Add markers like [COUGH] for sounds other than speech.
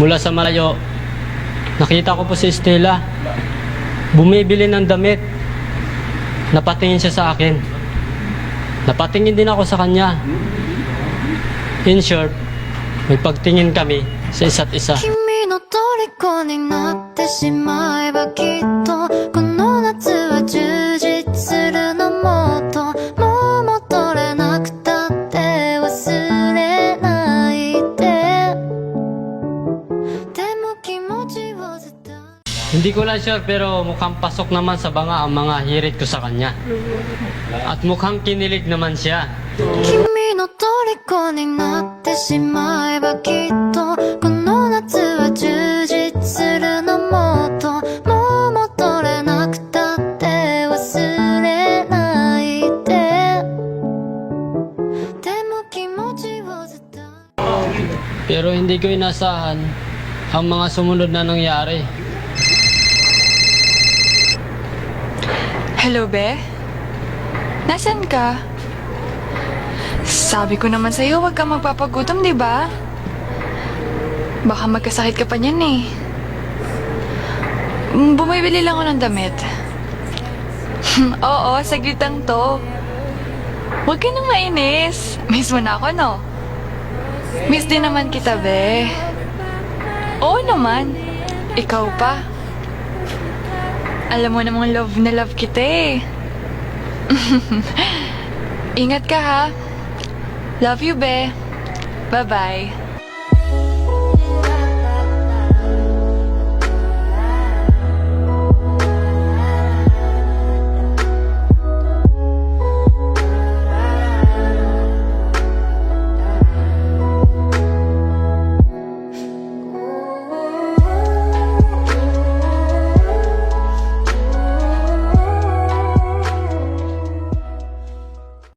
Mula sa malayo, nakita ko po si Stella. Bumibili ng damit. Napatingin siya sa akin. Napatingin din ako sa kanya. In short, may pagtingin kami sa isa't isa. 君の虜になってしまえばきっと Hindi ko lang sure pero mukhang pasok naman sa banga ang mga hirit ko sa kanya. At mukhang kinilig naman siya. 君の虜になってしまえばきっとこの夏は充実するのもっともう戻れなくたって忘れないででも気持ちをずっと Pero hindi ko inasahan ang mga sumunod na nangyari. Hello, Be? Nasaan ka? Sabi ko naman sa'yo, huwag kang magpapagutom, di ba? Baka magkasakit ka pa niyan eh. Mm, Bumibili lang ako ng damit. [LAUGHS] Oo, saglit lang to. Huwag ka nang mainis. Miss mo na ako, no? Miss din naman kita, be. Oo naman. Ikaw pa. Alam mo namang love na love kita eh. [LAUGHS] Ingat ka ha. Love you, be. Bye-bye.